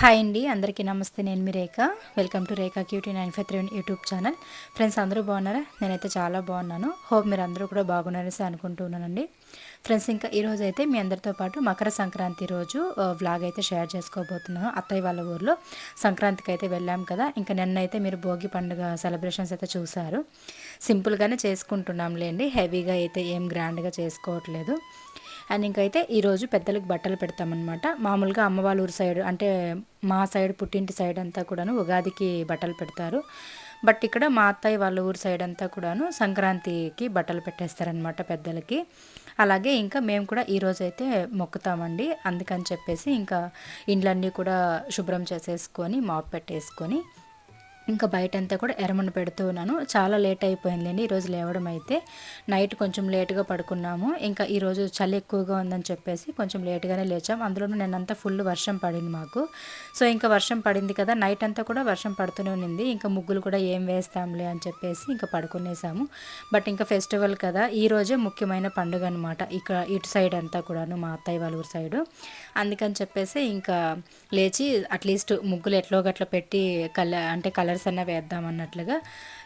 Hi అండి అందరికీ నమస్తే. నేను మీ Rekha. Welcome to Rekha cutie nine five three YouTube channel friends అందరూ బాగున్నారా? నేనైతే చాలా బాగున్నాను. హోప్ మీరు అందరూ కూడా బాగున్నారని అనుకుంటున్నానండి. ఫ్రెండ్స్ ఇంకా ఈరోజు అయితే మీ అందరితో పాటు మకర సంక్రాంతి రోజు వ్లాగ్ అయితే షేర్ చేసుకోబోతున్నాను. అత్తయ్య వాళ్ళ ఊర్లో సంక్రాంతికి అయితే వెళ్ళాం కదా. ఇంకా నిన్నైతే మీరు భోగి పండుగ సెలబ్రేషన్స్ అయితే చూసారు సింపుల్గానే చేసుకుంటున్నాంలేండి. హెవీగా అయితే ఏం గ్రాండ్గా చేసుకోవట్లేదు. అండ్ ఇంకైతే ఈరోజు పెద్దలకు బట్టలు పెడతామన్నమాట. మామూలుగా అమ్మ వాళ్ళ ఊరు సైడ్ అంటే మా సైడ్ పుట్టింటి సైడ్ అంతా కూడాను ఉగాదికి బట్టలు పెడతారు. బట్ ఇక్కడ మా అత్తయ్య వాళ్ళ ఊరు సైడ్ అంతా కూడాను సంక్రాంతికి బట్టలు పెట్టేస్తారనమాట పెద్దలకి. అలాగే ఇంకా మేము కూడా ఈరోజు అయితే మొక్కుతామండి. అందుకని చెప్పేసి ఇంకా ఇండ్లన్నీ కూడా శుభ్రం చేసేసుకొని మాప్ పెట్టేసుకొని ఇంకా బయట అంతా కూడా ఎరమను పెడుతూ ఉన్నాను. చాలా లేట్ అయిపోయిందండి ఈరోజు లేవడం అయితే. నైట్ కొంచెం లేట్గా పడుకున్నాము. ఇంకా ఈరోజు చలి ఎక్కువగా ఉందని చెప్పేసి కొంచెం లేట్గానే లేచాం. అందులోనూ నేనంతా ఫుల్ వర్షం పడింది మాకు. సో ఇంకా వర్షం పడింది కదా నైట్ అంతా కూడా వర్షం పడుతూనే ఉంది ఇంకా ముగ్గులు కూడా ఏం వేస్తాంలే అని చెప్పేసి ఇంకా పడుకునేసాము. బట్ ఇంకా ఫెస్టివల్ కదా ఈరోజే ముఖ్యమైన పండుగ అనమాట ఇక్కడ ఇటు సైడ్ అంతా కూడాను మా అత్తయ్య వాళ్ళ ఊరు సైడు. అందుకని చెప్పేసి ఇంకా లేచి అట్లీస్ట్ ముగ్గులు ఎట్లో గట్ల పెట్టి కల అంటే కలర్స్ అన్న వేద్దాం అన్నట్లుగా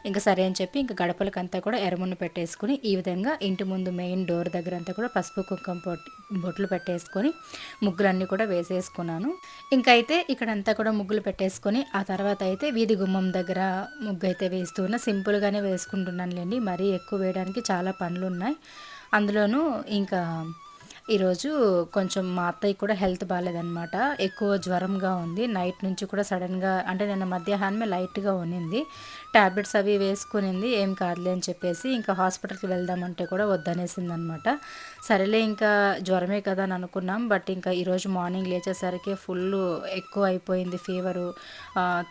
ఇంకా సరే అని చెప్పి ఇంకా గడపలకంతా కూడా ఎరమును పెట్టేసుకుని ఈ విధంగా ఇంటి ముందు మెయిన్ డోర్ దగ్గర అంతా కూడా పసుపు కుంకుమ పొట్టి బొట్లు పెట్టేసుకొని ముగ్గులన్నీ కూడా వేసేసుకున్నాను. ఇంకా అయితే ఇక్కడంతా కూడా ముగ్గులు పెట్టేసుకొని ఆ తర్వాత అయితే వీధి గుమ్మం దగ్గర ముగ్గు అయితే వేస్తున్నా సింపుల్గానే వేసుకుంటున్నాను లేండి మరీ ఎక్కువ వేయడానికి చాలా పనులు ఉన్నాయి అందులోనూ ఇంకా ఈరోజు కొంచెం మా అత్తయ్య కూడా హెల్త్ బాగాలేదనమాట ఎక్కువ జ్వరంగా ఉంది. నైట్ నుంచి కూడా సడన్గా అంటే నిన్న మధ్యాహ్నమే లైట్గా ఉన్నింది. ట్యాబ్లెట్స్ అవి వేసుకునింది. ఏం కాదులే అని చెప్పేసి ఇంకా హాస్పిటల్కి వెళ్దామంటే కూడా వద్దనేసింది అనమాట సరేలే ఇంకా జ్వరమే కదా అని అనుకున్నాం. బట్ ఇంకా ఈరోజు మార్నింగ్ లేచేసరికి ఫుల్ ఎక్కువ అయిపోయింది ఫీవరు.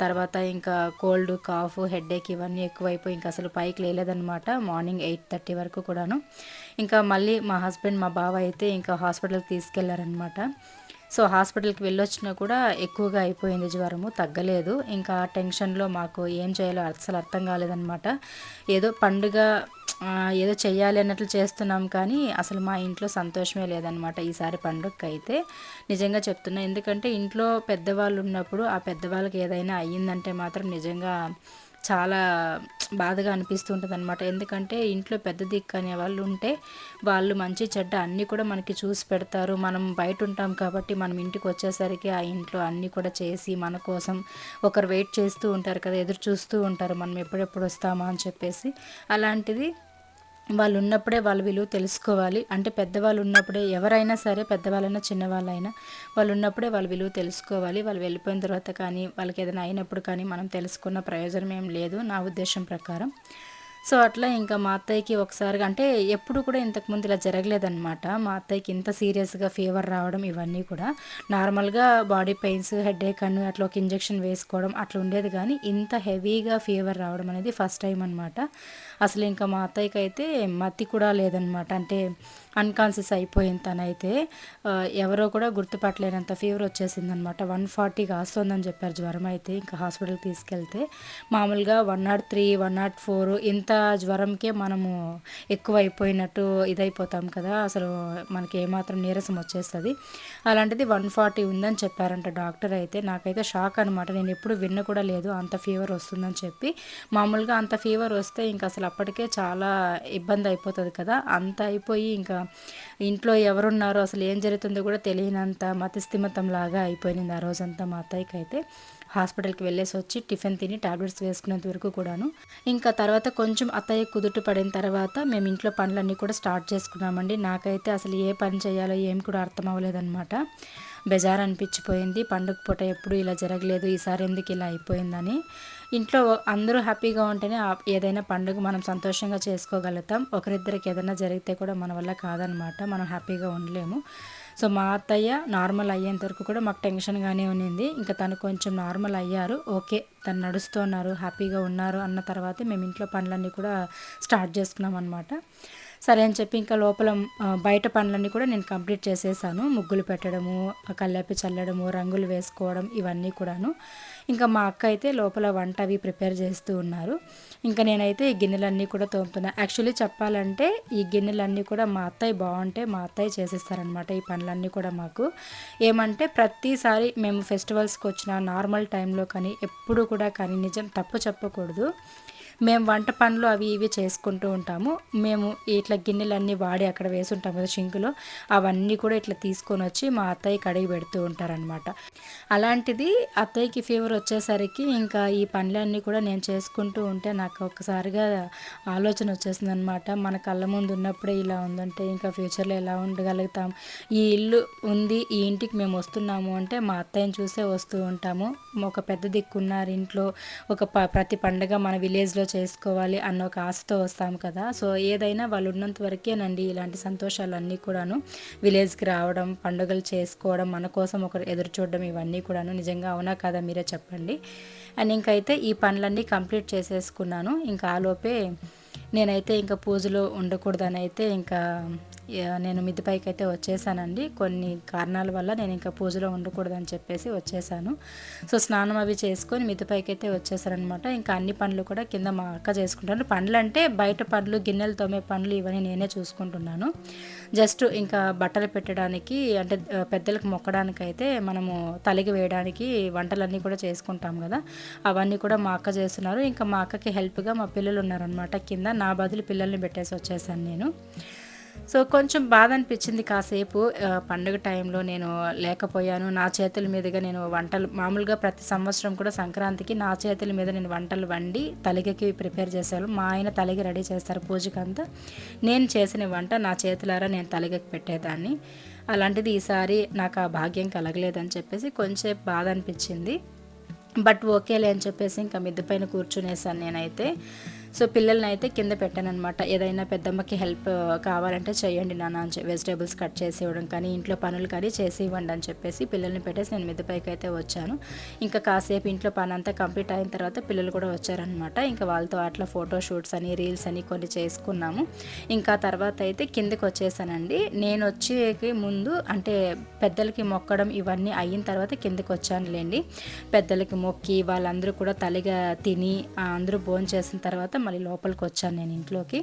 తర్వాత ఇంకా కోల్డ్ కాఫ్ హెడేక్ ఇవన్నీ ఎక్కువైపోయి ఇంకా అసలు పైకి లేదనమాట మార్నింగ్ ఎయిట్ థర్టీ వరకు కూడాను. ఇంకా మళ్ళీ మా హస్బెండ్ మా బావ అయితే ఇంకా హాస్పిటల్కి తీసుకెళ్ళారనమాట సో హాస్పిటల్కి వెళ్ళొచ్చినా కూడా ఎక్కువగా అయిపోయింది జ్వరము తగ్గలేదు. ఇంకా టెన్షన్లో మాకు ఏం చేయాలో అసలు అర్థం కాలేదనమాట ఏదో పండుగ ఏదో చెయ్యాలి అన్నట్లు చేస్తున్నాం కానీ అసలు మా ఇంట్లో సంతోషమే లేదనమాట ఈసారి పండుగకి అయితే నిజంగా చెప్తున్నా ఎందుకంటే ఇంట్లో పెద్దవాళ్ళు ఉన్నప్పుడు ఆ పెద్దవాళ్ళకి ఏదైనా అయ్యిందంటే మాత్రం నిజంగా చాలా బాధగా అనిపిస్తుంటుంది అనమాట ఎందుకంటే ఇంట్లో పెద్ద దిక్కు అనే వాళ్ళు ఉంటే వాళ్ళు మంచి చెడ్డ అన్నీ కూడా మనకి చూసి పెడతారు. మనం బయట ఉంటాం కాబట్టి మనం ఇంటికి వచ్చేసరికి ఆ ఇంట్లో అన్నీ కూడా చేసి మన కోసం ఒకరు వెయిట్ చేస్తూ ఉంటారు కదా ఎదురు చూస్తూ ఉంటారు. మనం ఎప్పుడెప్పుడు వస్తామా అని చెప్పేసి అలాంటిది వాళ్ళు ఉన్నప్పుడే వాళ్ళ విలువ తెలుసుకోవాలి. అంటే పెద్దవాళ్ళు ఉన్నప్పుడే ఎవరైనా సరే పెద్దవాళ్ళైనా చిన్నవాళ్ళైనా వాళ్ళు ఉన్నప్పుడే వాళ్ళ విలువ తెలుసుకోవాలి. వాళ్ళు వెళ్ళిపోయిన తర్వాత కానీ వాళ్ళకి ఏదైనా అయినప్పుడు కానీ మనం తెలుసుకున్న ప్రయోజనం ఏం లేదు నా ఉద్దేశం ప్రకారం. సో అట్లా ఇంకా మా అత్తయ్యకి ఒకసారిగా అంటే ఎప్పుడు కూడా ఇంతకుముందు ఇలా జరగలేదన్నమాట. మా అత్తయ్యకి ఇంత సీరియస్గా ఫీవర్ రావడం ఇవన్నీ కూడా. నార్మల్గా బాడీ పెయిన్స్ హెడేక్ అని అట్లా ఒక ఇంజెక్షన్ వేసుకోవడం అట్లా ఉండేది కానీ ఇంత హెవీగా ఫీవర్ రావడం అనేది ఫస్ట్ టైం అనమాట అసలు ఇంకా మా అత్తయ్యకి అయితే మతి కూడా లేదనమాట అంటే అన్కాన్షియస్ అయిపోయింది తనైతే. ఎవరో కూడా గుర్తుపట్టలేనంత ఫీవర్ వచ్చేసిందనమాట వన్ ఫార్టీ కాస్తుందని చెప్పారు జ్వరం అయితే ఇంకా హాస్పిటల్కి తీసుకెళ్తే. మామూలుగా one naught three one naught four ఇంత జ్వరంకే మనము ఎక్కువ అయిపోయినట్టు ఇదైపోతాం కదా. అసలు మనకి ఏమాత్రం నీరసం వచ్చేస్తుంది. అలాంటిది వన్ ఫార్టీ ఉందని చెప్పారంట డాక్టర్ అయితే. నాకైతే షాక్ అనమాట నేను ఎప్పుడు విన్న కూడా లేదు అంత ఫీవర్ వస్తుందని చెప్పి. మామూలుగా అంత ఫీవర్ వస్తే ఇంకా అసలు అప్పటికే చాలా ఇబ్బంది అయిపోతుంది కదా. అంత అయిపోయి ఇంకా ఇంట్లో ఎవరున్నారో అసలు ఏం జరుగుతుందో కూడా తెలియనంత మతిస్థిమతం లాగా అయిపోయింది ఆ రోజంతా మా అత్తయ్యకి అయితే హాస్పిటల్కి వెళ్ళేసి వచ్చి టిఫిన్ తిని టాబ్లెట్స్ వేసుకునేంత వరకు కూడాను. ఇంకా తర్వాత కొంచెం అత్తయ్య కుదుట పడిన తర్వాత మేము ఇంట్లో పనులన్నీ కూడా స్టార్ట్ చేసుకున్నామండి. నాకైతే అసలు ఏ పని చేయాలో ఏం కూడా అర్థం అవ్వలేదన్నమాట బెజార్ అనిపించిపోయింది పండుగ పూట ఎప్పుడు ఇలా జరగలేదు. ఈసారి ఎందుకు ఇలా అయిపోయిందని. ఇంట్లో అందరూ హ్యాపీగా ఉంటేనే ఏదైనా పండుగ మనం సంతోషంగా చేసుకోగలుగుతాం. ఒకరిద్దరికి ఏదైనా జరిగితే కూడా మన వల్ల కాదనమాట. మనం హ్యాపీగా ఉండలేము. సో మా అత్తయ్య నార్మల్ అయ్యేంత వరకు కూడా మాకు టెన్షన్గానే ఉన్నింది. ఇంకా తను కొంచెం నార్మల్ అయ్యారు. ఓకే తను నడుస్తున్నారు హ్యాపీగా ఉన్నారు అన్న తర్వాత మేము ఇంట్లో పనులన్నీ కూడా స్టార్ట్ చేసుకున్నాం అనమాట సరే అని చెప్పి ఇంకా లోపల బయట పనులన్నీ కూడా నేను కంప్లీట్ చేసేసాను. ముగ్గులు పెట్టడము కల్లాపి చల్లడము రంగులు వేసుకోవడం ఇవన్నీ కూడాను. ఇంకా మా అక్క అయితే లోపల వంట అవి ప్రిపేర్ చేస్తూ ఉన్నారు. ఇంకా నేనైతే ఈ గిన్నెలన్నీ కూడా తోముతున్నా. యాక్చువల్లీ చెప్పాలంటే ఈ గిన్నెలన్నీ కూడా మా అత్తయ్య బాగుంటే మా అత్తయ్య చేసేస్తారనమాట ఈ పనులన్నీ కూడా మాకు. ఏమంటే ప్రతిసారి మేము ఫెస్టివల్స్కి వచ్చిన నార్మల్ టైంలో కానీ ఎప్పుడు కూడా కానీ నిజం తప్పు చెప్పకూడదు. మేము వంట పనులు అవి ఇవి చేసుకుంటూ ఉంటాము. మేము ఇట్లా గిన్నెలన్నీ వాడి అక్కడ వేసుంటాం కదా షింకులో. అవన్నీ కూడా ఇట్లా తీసుకొని వచ్చి మా అత్తయ్య కడిగి పెడుతూ ఉంటారనమాట అలాంటిది అత్తయ్యకి ఫీవర్ వచ్చేసరికి ఇంకా ఈ పనులన్నీ కూడా నేను చేసుకుంటూ ఉంటే నాకు ఒక్కసారిగా ఆలోచన వచ్చేసింది అనమాట మన కళ్ళ ముందు ఉన్నప్పుడే ఇలా ఉందంటే ఇంకా ఫ్యూచర్లో ఎలా ఉండగలుగుతాం? ఈ ఇల్లు ఉంది ఈ ఇంటికి మేము వస్తున్నాము అంటే మా అత్తయ్యని చూసే వస్తూ ఉంటాము. ఒక పెద్ద దిక్కున్నారు ఇంట్లో. ఒక ప ప్రతి పండగ మన విలేజ్లో చేసుకోవాలి అన్న ఒక ఆశతో వస్తాం కదా. సో ఏదైనా వాళ్ళు ఉన్నంత వరకేనండి ఇలాంటి సంతోషాలు అన్నీ కూడాను విలేజ్కి రావడం పండుగలు చేసుకోవడం మన కోసం ఒకరు ఎదురు చూడడం ఇవన్నీ కూడాను నిజంగా అవునా కదా మీరే చెప్పండి. అండ్ ఇంకైతే ఈ పనులన్నీ కంప్లీట్ చేసేసుకున్నాను. ఇంకా ఆలోపే నేనైతే ఇంకా పూజలో ఉండకూడదని అయితే ఇంకా నేను మిద్ది పైకి అయితే వచ్చేసానండి. కొన్ని కారణాల వల్ల నేను ఇంకా పూజలో ఉండకూడదని చెప్పేసి వచ్చేసాను. సో స్నానం అవి చేసుకొని మిద్ది పైకి అయితే వచ్చేసారనమాట ఇంకా అన్ని పనులు కూడా కింద మా అక్క చేసుకుంటాను పండ్లు అంటే బయట పండ్లు గిన్నెలు తోమే పండ్లు ఇవన్నీ నేనే చూసుకుంటున్నాను. జస్ట్ ఇంకా బట్టలు పెట్టడానికి అంటే పెద్దలకు మొక్కడానికి అయితే మనము తలిగి వేయడానికి వంటలన్నీ కూడా చేసుకుంటాం కదా. అవన్నీ కూడా మా అక్క చేస్తున్నారు. ఇంకా మా అక్కకి హెల్ప్గా మా పిల్లలు ఉన్నారనమాట కింద నా బదులు పిల్లల్ని పెట్టేసి వచ్చేసాను నేను. సో కొంచెం బాధ అనిపించింది కాసేపు పండుగ టైంలో నేను లేకపోయాను. నా చేతుల మీదుగా నేను వంటలు మామూలుగా ప్రతి సంవత్సరం కూడా సంక్రాంతికి నా చేతుల మీద నేను వంటలు వండి తలిగకి ప్రిపేర్ చేశాను మా ఆయన తలిగి రెడీ చేస్తారు పూజకంతా నేను చేసిన వంట నా చేతులారా నేను తలిగకి పెట్టేదాన్ని. అలాంటిది ఈసారి నాకు ఆ భాగ్యం కలగలేదని చెప్పేసి కొంచెం బాధ అనిపించింది బట్ ఓకేలే అని చెప్పేసి ఇంకా మిద్దె పైన కూర్చునేసాను నేనైతే. సో పిల్లల్ని అయితే కింద పెట్టాను అనమాట ఏదైనా పెద్దమ్మకి హెల్ప్ కావాలంటే చేయండి నాన్న అని వెజిటేబుల్స్ కట్ చేసి ఇవ్వడం కానీ ఇంట్లో పనులు కానీ చేసి ఇవ్వండి అని చెప్పేసి పిల్లల్ని పెట్టేసి నేను మిద్దపైకి అయితే వచ్చాను. ఇంకా కాసేపు ఇంట్లో పని అంతా కంప్లీట్ అయిన తర్వాత పిల్లలు కూడా వచ్చారనమాట ఇంకా వాళ్ళతో అట్లా ఫోటో షూట్స్ అని రీల్స్ అని కొన్ని చేసుకున్నాము. ఇంకా తర్వాత అయితే కిందకి వచ్చేసానండి. నేను వచ్చేకి ముందు అంటే పెద్దలకి మొక్కడం ఇవన్నీ అయిన తర్వాత కిందకి వచ్చానులేండి. పెద్దలకి మొక్కి వాళ్ళందరూ కూడా తలిగా తిని ఆ, అందరూ భోజనం చేసిన తర్వాత మళ్ళీ లోపలికి వచ్చాను నేను ఇంట్లోకి.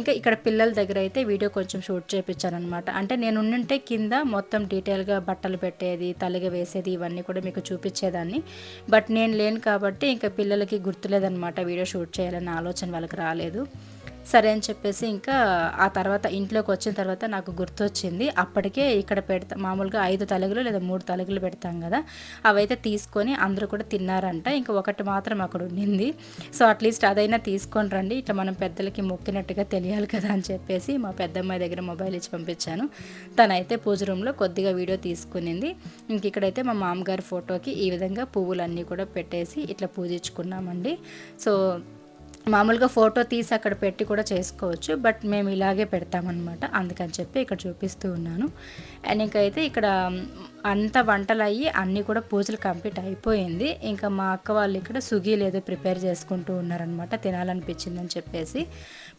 ఇంకా ఇక్కడ పిల్లల దగ్గర అయితే వీడియో కొంచెం షూట్ చేయించాను అనమాట అంటే నేను ఉండుంటే కింద మొత్తం డీటెయిల్గా బట్టలు పెట్టేది తలిగ వేసేది ఇవన్నీ కూడా మీకు చూపించేదాన్ని బట్ నేను లేను కాబట్టి ఇంకా పిల్లలకి గుర్తులేదనమాట వీడియో షూట్ చేయాలన్న ఆలోచన వాళ్ళకి రాలేదు. సరే అని చెప్పేసి ఇంకా ఆ తర్వాత ఇంట్లోకి వచ్చిన తర్వాత నాకు గుర్తొచ్చింది. అప్పటికే ఇక్కడ పెడతా మామూలుగా ఐదు తలుగులు లేదా మూడు తలుగులు పెడతాం కదా అవైతే తీసుకొని అందరూ కూడా తిన్నారంట. ఇంకా ఒకటి మాత్రం అక్కడ ఉండింది. సో అట్లీస్ట్ అదైనా తీసుకొని రండి. ఇట్లా మనం పెద్దలకి మొక్కినట్టుగా తెలియాలి కదా అని చెప్పేసి మా పెద్దమ్మాయి దగ్గర మొబైల్ ఇచ్చి పంపించాను. తనైతే పూజ రూమ్లో కొద్దిగా వీడియో తీసుకునింది. ఇంక ఇక్కడైతే మా మామగారి ఫోటోకి ఈ విధంగా పువ్వులన్నీ కూడా పెట్టేసి ఇట్లా పూజించుకున్నామండి. సో మామూలుగా ఫోటో తీసి అక్కడ పెట్టి కూడా చేసుకోవచ్చు బట్ మేము ఇలాగే పెడతామన్నమాట. అందుకని చెప్పి ఇక్కడ చూపిస్తూ ఉన్నాను. అండ్ ఇంకైతే ఇక్కడ అంత వంటలు అయ్యి అన్నీ కూడా పూజలు కంప్లీట్ అయిపోయింది. ఇంకా మా అక్క వాళ్ళు ఇక్కడ సుగీలు ఏదో ప్రిపేర్ చేసుకుంటూ ఉన్నారనమాట తినాలనిపించిందని చెప్పేసి.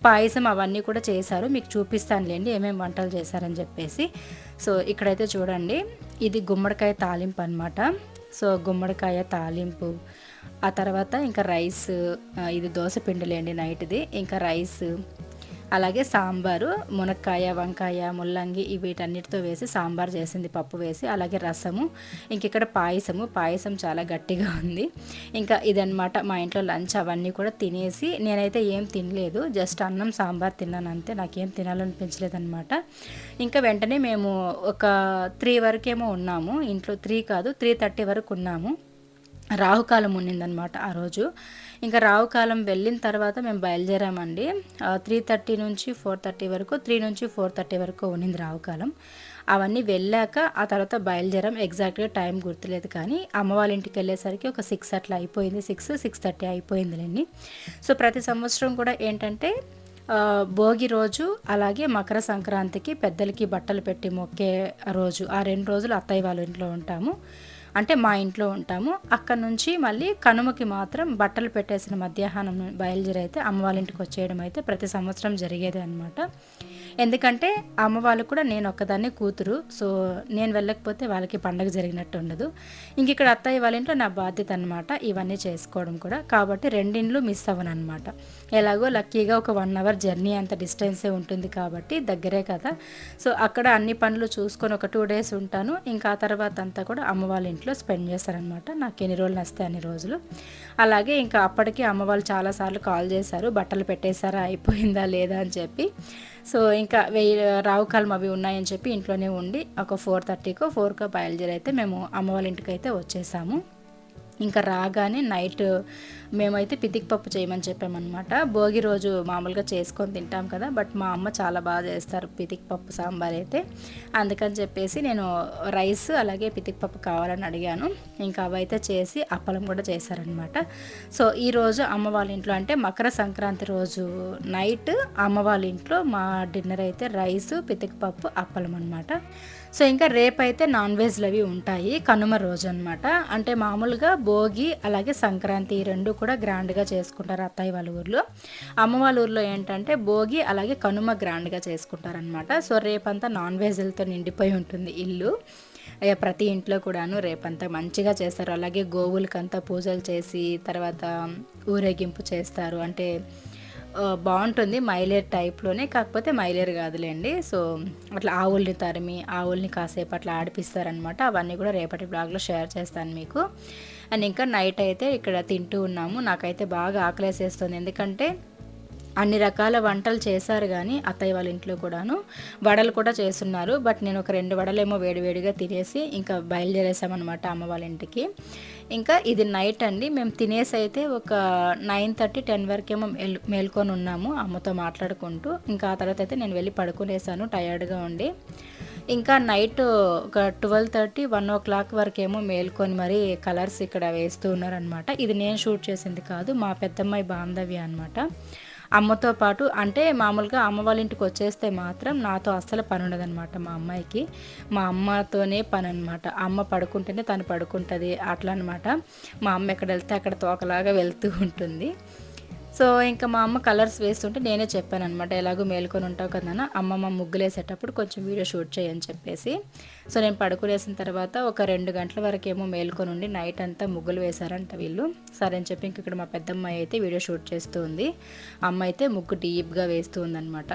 పాయసం అవన్నీ కూడా చేశారు మీకు చూపిస్తానులేండి ఏమేమి వంటలు చేశారని చెప్పేసి. సో ఇక్కడైతే చూడండి ఇది గుమ్మడికాయ తాలింపు అనమాట సో గుమ్మడికాయ తాలింపు ఆ తర్వాత ఇంకా రైస్ ఇది దోశ పిండిలేండి నైట్ది. ఇంకా రైస్ అలాగే సాంబారు మునక్కాయ వంకాయ ముల్లంగి వీటన్నిటితో వేసి సాంబార్ చేసింది పప్పు వేసి అలాగే రసము ఇంక ఇక్కడ పాయసము. పాయసం చాలా గట్టిగా ఉంది. ఇంకా ఇదనమాట మా ఇంట్లో లంచ్ అవన్నీ కూడా తినేసి నేనైతే ఏం తినలేదు. జస్ట్ అన్నం సాంబార్ తిన్నాను అంతే. నాకేం తినాలనిపించలేదనమాట ఇంకా వెంటనే మేము ఒక త్రీ వరకేమో ఉన్నాము. ఇంట్లో త్రీ కాదు త్రీ థర్టీ వరకు ఉన్నాము. రాహుకాలం ఉన్నిందనమాట ఆ రోజు. ఇంకా రాహుకాలం వెళ్ళిన తర్వాత మేము బయలుదేరామండి. త్రీ థర్టీ నుంచి ఫోర్ థర్టీ వరకు త్రీ నుంచి ఫోర్ థర్టీ వరకు ఉన్నింది రాహుకాలం. అవన్నీ వెళ్ళాక ఆ తర్వాత బయలుదేరాం. ఎగ్జాక్ట్గా టైం గుర్తులేదు కానీ అమ్మ వాళ్ళ ఇంటికి వెళ్ళేసరికి ఒక సిక్స్ అట్లా అయిపోయింది. సిక్స్ సిక్స్ థర్టీ అయిపోయిందిలేండి. సో ప్రతి సంవత్సరం కూడా ఏంటంటే భోగి రోజు అలాగే మకర సంక్రాంతికి పెద్దలకి బట్టలు పెట్టి మొక్కే రోజు ఆ రెండు రోజులు అత్తయ్య వాళ్ళ ఇంట్లో ఉంటాము. అంటే మా ఇంట్లో ఉంటాము. అక్కడ నుంచి మళ్ళీ కనుమకి మాత్రం బట్టలు పెట్టేసిన మధ్యాహ్నం బయలుదేరి అయితే అమ్మ వాళ్ళ ఇంటికి వచ్చేయడం అయితే ప్రతి సంవత్సరం జరిగేది అనమాట ఎందుకంటే అమ్మ వాళ్ళు కూడా నేను ఒక్కదాన్ని కూతురు సో నేను వెళ్ళకపోతే వాళ్ళకి పండగ జరిగినట్టు ఉండదు. ఇంక ఇక్కడ అత్తయ్య వాళ్ళ ఇంట్లో నా బాధ్యత అనమాట ఇవన్నీ చేసుకోవడం కూడా. కాబట్టి రెండిండ్లు మిస్ అవ్వను అనమాట ఎలాగో లక్కీగా ఒక వన్ అవర్ జర్నీ అంత డిస్టెన్సే ఉంటుంది కాబట్టి దగ్గరే కదా. సో అక్కడ అన్ని పనులు చూసుకొని ఒక టూ డేస్ ఉంటాను. ఇంకా ఆ తర్వాత అంతా కూడా అమ్మ వాళ్ళ ఇంట్లో స్పెండ్ చేస్తారనమాట నాకు ఎన్ని రోజులు వస్తాయి అన్ని రోజులు. అలాగే ఇంకా అప్పటికి అమ్మ వాళ్ళు చాలాసార్లు కాల్ చేశారు బట్టలు పెట్టేశారా అయిపోయిందా లేదా అని చెప్పి. సో ఇంకా వెయ్యి రావు కాలం అవి ఉన్నాయని చెప్పి ఇంట్లోనే ఉండి ఒక ఫోర్ థర్టీకో ఫోర్కో బయలుదేరి అయితే మేము అమ్మ వాళ్ళ ఇంటికి అయితే వచ్చేసాము. ఇంకా రాగానే నైట్ మేమైతే పితిక్ పప్పు చేయమని చెప్పామన్నమాట. భోగి రోజు మామూలుగా చేసుకొని తింటాం కదా బట్ మా అమ్మ చాలా బాగా చేస్తారు పితిక్ పప్పు సాంబార్ అయితే. అందుకని చెప్పేసి నేను రైస్ అలాగే పితిక్ పప్పు కావాలని అడిగాను. ఇంకా అవైతే చేసి అప్పలం కూడా చేశారనమాట సో ఈరోజు అమ్మ వాళ్ళ ఇంట్లో అంటే మకర సంక్రాంతి రోజు నైట్ అమ్మ వాళ్ళ ఇంట్లో మా డిన్నర్ అయితే రైస్ పితిక్ పప్పు అప్పలం అనమాట సో ఇంకా రేపైతే నాన్ వెజ్లు అవి ఉంటాయి కనుమ రోజు అనమాట అంటే మామూలుగా భోగి అలాగే సంక్రాంతి రెండు కూడా గ్రాండ్గా చేసుకుంటారు అత్తయ్య వాళ్ళ ఊర్లో. అమ్మ వాళ్ళ ఊర్లో ఏంటంటే భోగి అలాగే కనుమ గ్రాండ్గా చేసుకుంటారనమాట సో రేపంతా నాన్ వెజ్లతో నిండిపోయి ఉంటుంది ఇల్లు. ప్రతి ఇంట్లో కూడాను రేపంతా మంచిగా చేస్తారు. అలాగే గోవులకంతా పూజలు చేసి తర్వాత ఊరేగింపు చేస్తారు. అంటే బాగుంటుంది మైలేర్ టైప్లోనే కాకపోతే మైలేర్ కాదులేండి. సో అట్లా ఆవుల్ని తరిమి ఆవుల్ని కాసేపు అట్లా ఆడిపిస్తారనమాట. అవన్నీ కూడా రేపటి బ్లాగ్లో షేర్ చేస్తాను మీకు. అండ్ ఇంకా నైట్ అయితే ఇక్కడ తింటూ ఉన్నాము. నాకైతే బాగా ఆకలేసేస్తుంది. ఎందుకంటే అన్ని రకాల వంటలు చేశారు కానీ అత్తయ్య వాళ్ళ ఇంట్లో కూడాను వడలు కూడా చేస్తున్నారు. బట్ నేను ఒక రెండు వడలేమో వేడివేడిగా తినేసి ఇంకా బయలుదేరేసామన్నమాట అమ్మ వాళ్ళ ఇంటికి. ఇంకా ఇది నైట్ అండి. మేము తినేసి అయితే ఒక నైన్ థర్టీ టెన్ వరకేమో మేల్ మేల్కొని ఉన్నాము అమ్మతో మాట్లాడుకుంటూ. ఇంకా ఆ తర్వాత అయితే నేను వెళ్ళి పడుకునేసాను టయర్డ్గా ఉండి. ఇంకా నైట్ ఒక twelve thirty one o'clock వరకేమో మేల్కొని మరి కలర్స్ ఇక్కడ వేస్తూ ఉన్నారనమాట ఇది నేను షూట్ చేసింది కాదు మా పెద్దమ్మాయి బాంధవ్య అనమాట అమ్మతో పాటు అంటే మామూలుగా అమ్మ వాళ్ళ ఇంటికి వచ్చేస్తే మాత్రం నాతో అస్సలు పని ఉండదనమాట మా అమ్మాయికి. మా అమ్మతోనే పని అనమాట అమ్మ పడుకుంటేనే తను పడుకుంటుంది. అట్లా అనమాట మా అమ్మ ఎక్కడ వెళ్తే అక్కడ తోకలాగా వెళ్తూ ఉంటుంది. సో ఇంకా మా అమ్మ కలర్స్ వేస్తుంటే నేనే చెప్పాను అనమాట ఎలాగో మేల్కొని ఉంటావు కదా అమ్మమ్మ ముగ్గులు వేసేటప్పుడు కొంచెం వీడియో షూట్ చేయని చెప్పేసి. సో నేను పడుకునేసిన తర్వాత ఒక రెండు గంటల వరకు ఏమో మేల్కొని ఉండి నైట్ అంతా ముగ్గులు వేశారంట వీళ్ళు. సరే అని చెప్పి ఇంక ఇక్కడ మా పెద్దమ్మాయి అయితే వీడియో షూట్ చేస్తూ ఉంది. అమ్మ అయితే ముగ్గు డీప్గా వేస్తూ ఉందన్నమాట.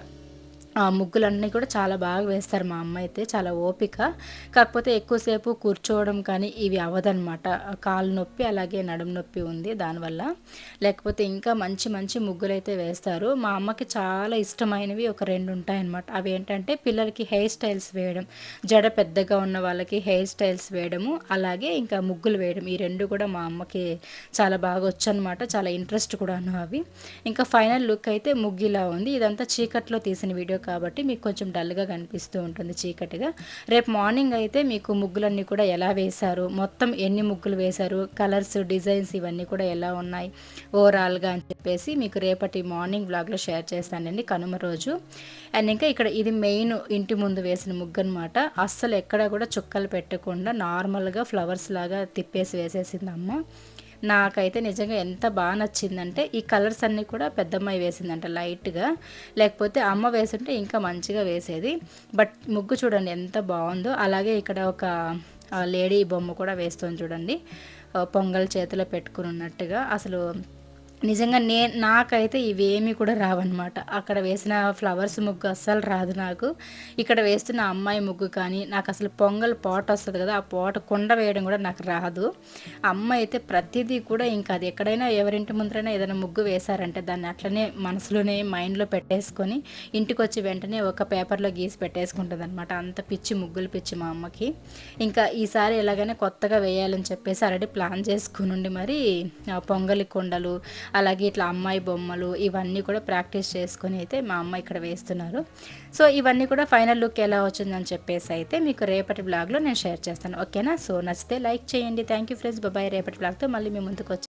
ఆ ముగ్గులన్నీ కూడా చాలా బాగా వేస్తారు మా అమ్మ అయితే చాలా ఓపిక. కాకపోతే ఎక్కువసేపు కూర్చోవడం కానీ ఇవి అవ్వదనమాట కాలు నొప్పి అలాగే నడుము నొప్పి ఉంది దానివల్ల. లేకపోతే ఇంకా మంచి మంచి ముగ్గులు అయితే వేస్తారు. మా అమ్మకి చాలా ఇష్టమైనవి ఒక రెండు ఉంటాయన్నమాట. అవి ఏంటంటే పిల్లలకి హెయిర్ స్టైల్స్ వేయడం జడ పెద్దగా ఉన్న వాళ్ళకి హెయిర్ స్టైల్స్ వేయడము అలాగే ఇంకా ముగ్గులు వేయడం. ఈ రెండు కూడా మా అమ్మకి చాలా బాగా వచ్చనమాట చాలా ఇంట్రెస్ట్ కూడాను అవి ఇంకా ఫైనల్ లుక్ అయితే ముగ్గిలా ఉంది. ఇదంతా చీకట్లో తీసిన వీడియో కాబట్టి మీకు కొంచెం డల్గా కనిపిస్తూ ఉంటుంది చీకటిగా. రేపు మార్నింగ్ అయితే మీకు ముగ్గులన్నీ కూడా ఎలా వేశారు? మొత్తం ఎన్ని ముగ్గులు వేశారు? కలర్స్ డిజైన్స్ ఇవన్నీ కూడా ఎలా ఉన్నాయి? ఓవరాల్గా అని చెప్పేసి మీకు రేపటి మార్నింగ్ బ్లాగ్లో షేర్ చేస్తానండి కనుమ రోజు. అండ్ ఇంకా ఇక్కడ ఇది మెయిన్ ఇంటి ముందు వేసిన ముగ్గు అనమాట అస్సలు ఎక్కడ కూడా చుక్కలు పెట్టకుండా నార్మల్గా ఫ్లవర్స్ లాగా తిప్పేసి వేసేసింది అమ్మ. నాకైతే నిజంగా ఎంత బాగా నచ్చిందంటే ఈ కలర్స్ అన్నీ కూడా పెద్దమ్మాయి వేసిందంట లైట్గా. లేకపోతే అమ్మ వేసుంటే ఇంకా మంచిగా వేసేది. బట్ ముగ్గు చూడండి ఎంత బాగుందో. అలాగే ఇక్కడ ఒక లేడీ బొమ్మ కూడా వేస్తుంది చూడండి. పొంగల్ చేతిలో పెట్టుకుని ఉన్నట్టుగా అసలు నిజంగా నే నాకైతే ఇవేమీ కూడా రావన్నమాట. అక్కడ వేసిన ఫ్లవర్స్ ముగ్గు అస్సలు రాదు నాకు. ఇక్కడ వేస్తున్న అమ్మాయి ముగ్గు కానీ నాకు అసలు పొంగల్ పాట వస్తుంది కదా ఆ పాట కుండ వేయడం కూడా నాకు రాదు. అమ్మ అయితే ప్రతిదీ కూడా ఇంకా అది ఎక్కడైనా ఎవరింటి ముందరైనా ఏదైనా ముగ్గు వేశారంటే దాన్ని అట్లనే మనసులోనే మైండ్లో పెట్టేసుకొని ఇంటికి వచ్చి వెంటనే ఒక పేపర్లో గీసి పెట్టేసుకుంటుంది అనమాట అంత పిచ్చి ముగ్గులు పిచ్చి మా అమ్మకి. ఇంకా ఈసారి ఎలాగైనా కొత్తగా వేయాలని చెప్పేసి ఆల్రెడీ ప్లాన్ చేసుకుని మరి పొంగలి కొండలు అలాగే ఇట్లా అమ్మాయి బొమ్మలు ఇవన్నీ కూడా ప్రాక్టీస్ చేసుకొని అయితే మా అమ్మ ఇక్కడ వేస్తున్నారు. సో ఇవన్నీ కూడా ఫైనల్ లుక్ ఎలా వచ్చిందని చెప్పేసి అయితే మీకు రేపటి బ్లాగ్లో నేను షేర్ చేస్తాను. ఓకేనా? సో నచ్చితే లైక్ చేయండి. Thank you friends. బాబాయ్ రేపటి బ్లాగ్తో మళ్ళీ మీ ముందుకు వచ్చి